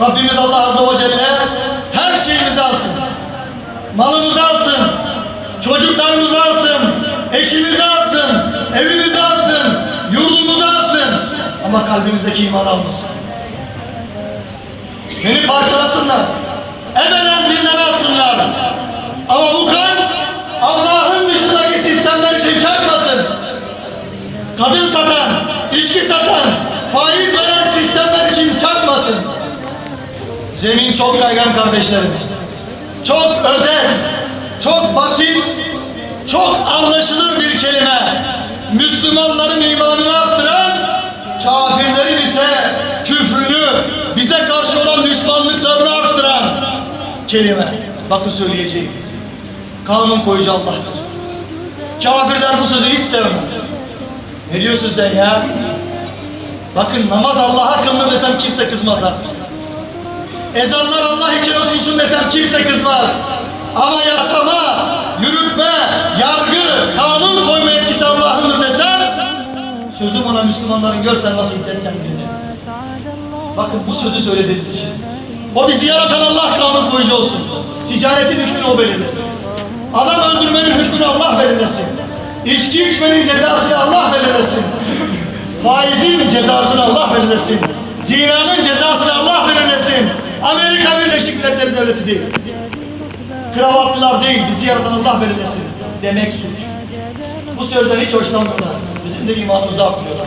Rabbimiz Allah Azze ve Celle her şeyimizi alsın. Malımızı alsın. Çocuklarımızı alsın. Eşimizi alsın. Evimizi alsın. Yurdumuzu alsın. Ama kalbimizdeki iman almasın. Beni parçalasınlar. Ebeden zindan alsınlar. Ama bu kan Allah'ın dışındaki sistemler için çarpmasın. Kadın satan, içki satan, faiz veren çarpmasın. Zemin çok kaygan kardeşlerim. Çok özel, çok basit, çok anlaşılır bir kelime. Müslümanların imanını arttıran, kafirlerin ise küfrünü, bize karşı olan düşmanlıklarını arttıran kelime. Bakın söyleyeceğim. Kanun koyucu Allah'tır. Kafirler bu sözü hiç sevmez. Ne diyorsun sen ya? Bakın namaz Allah'a kılınır desem kimse kızmaz ha. Ezanlar Allah için okunsun desem kimse kızmaz. Ama yasama, yürütme, yargı, kanun koyma etkisi Allah'ındır desem sözüm ona Müslümanların görsen nasıl internetten gelir. Bakın bu sözü söylediğimiz için. O bizi yaratan Allah kanun koyucu olsun. Ticaretin hükmünü o belirlesin. Adam öldürmenin hükmünü Allah belirlesin. İçki içmenin cezasını Allah belirlesin. versin. Zinanın cezasını Allah belirlesin. Amerika Birleşik Milletleri Devleti değil. Kravatlılar değil, bizi yaratan Allah belirlesin. Demek suç. Bu sözler hiç hoşlanmıyorlar. Bizim de imanımızı aktırıyorlar.